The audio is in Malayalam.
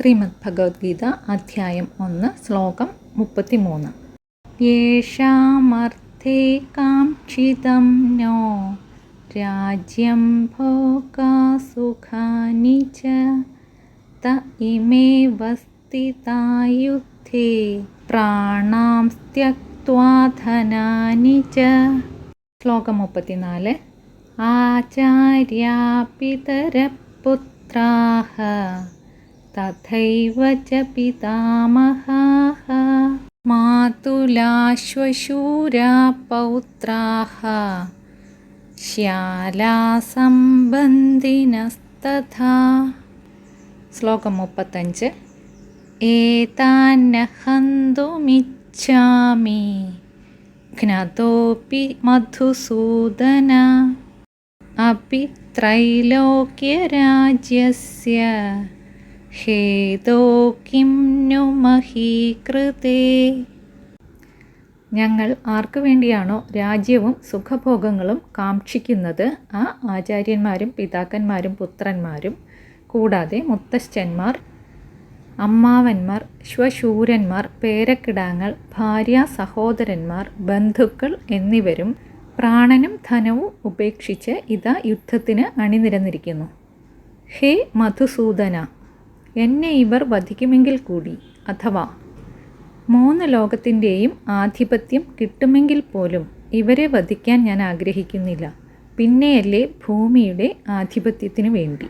ശ്രീമദ് ഭഗവത്ഗീത അധ്യായം ഒന്ന് ശ്ലോകം മുപ്പത്തിമൂന്ന്. യേഷാമർത്ഥേ കാക്ഷിതം നോ രാജ്യം ഭോഗസുഖാനി ച ത ഇമേ വസ്തിതായുദ്ധേ പ്രാണാം ത്യക്വാധനാനി ച. ശ്ലോകം മുപ്പത്തിനാല്. ആചാര്യാപിതരപുത്രാഹ തഥൈവ ച പിതാമഹാः മാതുലാശ്വശൂരാ പൗത്രാः ശ്യാലാസംബന്ധിനസ്തഥാ ശ്ലോകം മുപ്പത്തഞ്ച് ഏതാന്ന ഹന്തുമിച്ഛാമി ഘ്നതോപി മധുസൂദന अपि त्रैलोक्यराज्यस्य ഹേതോ കിം നു ഞങ്ങൾ ആർക്കു വേണ്ടിയാണോ രാജ്യവും സുഖഭോഗങ്ങളും കാക്ഷിക്കുന്നത്? ആ ആചാര്യന്മാരും പിതാക്കന്മാരും പുത്രന്മാരും കൂടാതെ മുത്തശ്ശന്മാർ അമ്മാവന്മാർ ശ്വശൂരന്മാർ പേരക്കിടാങ്ങൾ ഭാര്യ സഹോദരന്മാർ ബന്ധുക്കൾ എന്നിവരും പ്രാണനും ധനവും ഉപേക്ഷിച്ച് ഇതാ യുദ്ധത്തിന് അണിനിരന്നിരിക്കുന്നു. ഹേ മധുസൂദന! എന്നെ ഇവർ വധിക്കുമെങ്കിൽ കൂടി അഥവാ മൂന്ന് ലോകത്തിന്റെയും ആധിപത്യം കിട്ടുമെങ്കിൽ പോലും ഇവരെ വധിക്കാൻ ഞാൻ ആഗ്രഹിക്കുന്നില്ല. പിന്നെയല്ലേ ഭൂമിയുടെ ആധിപത്യത്തിനു വേണ്ടി.